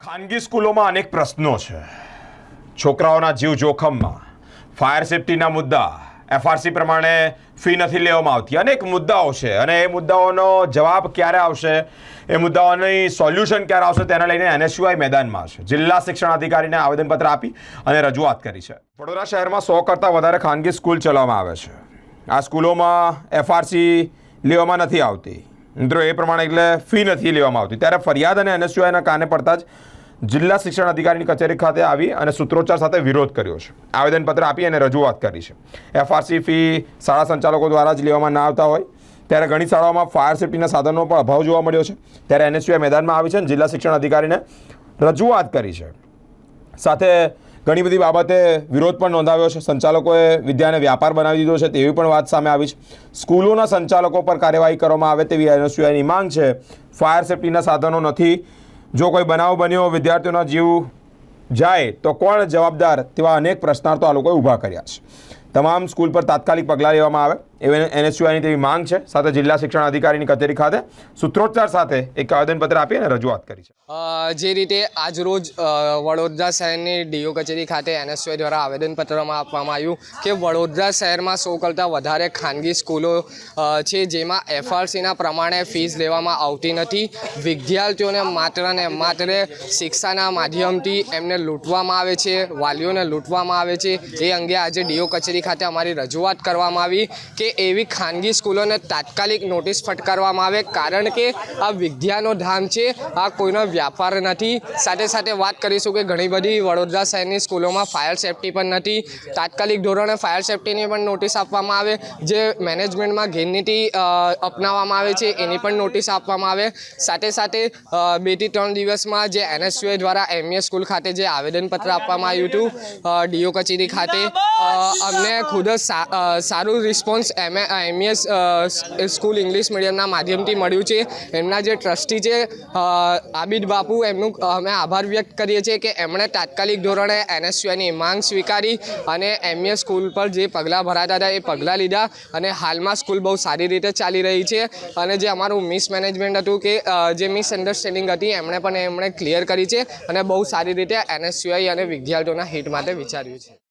ખાનગી સ્કૂલોમાં અનેક પ્રશ્નો છે. છોકરાઓના જીવ જોખમમાં, ફાયર સેફટીના મુદ્દા એફઆરસી પ્રમાણે ફી નથી લેવામાં આવતી. અનેક મુદ્દાઓ છે અને એ મુદ્દાઓનો જવાબ ક્યારે આવશે? એ મુદ્દાઓની સોલ્યુશન ક્યારે આવશે તેને લઈને એનએસયુઆઈ મેદાનમાં છે. જિલ્લા શિક્ષણ અધિકારીને આવેદનપત્ર આપી અને રજૂઆત કરી છે. વડોદરા શહેરમાં સો કરતાં વધારે ખાનગી સ્કૂલ ચલાવવામાં આવે છે. આ સ્કૂલોમાં એફઆરસી લેવામાં નથી આવતી. મિત્રો, એ પ્રમાણે એટલે ફી નથી લેવામાં આવતી. ત્યારે ફરિયાદ અને એનએસયુઆઈના કાને પડતા જ જિલ્લા શિક્ષણ અધિકારીની કચેરી ખાતે આવી અને સૂત્રોચ્ચાર સાથે વિરોધ કર્યો છે. આવેદનપત્ર આપી અને રજૂઆત કરી છે. એફઆરસી ફી શાળા સંચાલકો દ્વારા જ લેવામાં ના આવતા હોય. ત્યારે ઘણી શાળાઓમાં ફાયર સેફ્ટીના સાધનનો પણ અભાવ જોવા મળ્યો છે. ત્યારે એનએસયુઆઈ મેદાનમાં આવી છે અને જિલ્લા શિક્ષણ અધિકારીને રજૂઆત કરી છે. સાથે ઘણી બધી બાબતે વિરોધ પણ નોંધાવ્યો છે. સંચાલકોએ વિદ્યાને વ્યાપાર બનાવી દીધો છે તેવી પણ વાત સામે આવી છે. સ્કૂલોના સંચાલકો પર કાર્યવાહી કરવામાં આવે તેવી એનએસયુઆઈની માંગ છે. ફાયર સેફટીના સાધનો નથી. જો કોઈ બનાવ બન્યો, વિદ્યાર્થીઓના જીવ જાય તો કોણ જવાબદાર તેવા અનેક પ્રશ્નાર્થો આ લોકોએ ઊભા કર્યા છે. તમામ સ્કૂલ પર તાત્કાલિક પગલાં લેવામાં આવે. એવી એનએસયુઆઈની તેવી માંગ છે. સાથે જિલ્લા શિક્ષણ અધિકારીની કચેરી ખાતે સૂત્રોચ્ચાર સાથે એક આવેદનપત્ર આપી અને રજૂઆત કરી છે. જે રીતે આજરોજ રોજ વડોદરા શહેરની ડીઓ કચેરી ખાતે એનએસયુઆઈ દ્વારા આવેદનપત્રમાં આપવામાં આવ્યું કે વડોદરા શહેરમાં સો કરતાં વધારે ખાનગી સ્કૂલો છે જેમાં એફઆરસીના પ્રમાણે ફીસ લેવામાં આવતી નથી. વિદ્યાર્થીઓને માત્ર ને માત્ર શિક્ષાના માધ્યમથી એમને લૂંટવામાં આવે છે, વાલીઓને લૂંટવામાં આવે છે. એ અંગે આજે ડીઓ કચેરી ખાતે અમારી રજૂઆત કરવામાં આવી કે એવી ખાનગી સ્કૂલોને તાત્કાલિક નોટિસ ફટકારવામાં આવે કારણ કે આ વિદ્યાનો ધામ છે, આ કોઈનો વ્યાપાર નથી. સાથે સાથે વાત કરીશું કે ઘણી બધી વડોદરા શહેરની સ્કૂલોમાં ફાયર સેફટી પણ નથી. તાત્કાલિક ધોરણે ફાયર સેફટીની પણ નોટિસ આપવામાં આવે. જે મેનેજમેન્ટમાં ગેરનીતિ અપનાવવામાં આવે છે, એની પણ નોટિસ આપવામાં આવે. સાથે સાથે બેથી ત્રણ દિવસમાં જે એનએસયુએ દ્વારા એમએ સ્કૂલ ખાતે જે આવેદનપત્ર આપવામાં આવ્યું હતું ડીઓ કચેરી ખાતે અમને ખુદ જ સારું response M MS school English મીડિયમના માધ્યમથી મળ્યું છે. એમના જે ટ્રસ્ટી છે આબિદ બાપુ, એમનું અમે આભાર વ્યક્ત કરીએ છીએ કે એમણે તાત્કાલિક ધોરણે એનએસયુની માંગ સ્વીકારી અને એમએ સ્કૂલ પર જે પગલાં ભરાતા હતા એ પગલાં લીધા અને હાલમાં સ્કૂલ બહુ સારી રીતે ચાલી રહી છે. અને જે અમારું મિસમેનેજમેન્ટ હતું કે જે મિસઅન્ડરસ્ટેન્ડિંગ હતી એમણે પણ એમણે ક્લિયર કરી છે અને બહુ સારી રીતે એનએસયુઆઈ અને વિદ્યાર્થીઓના હિત માટે વિચાર્યું છે.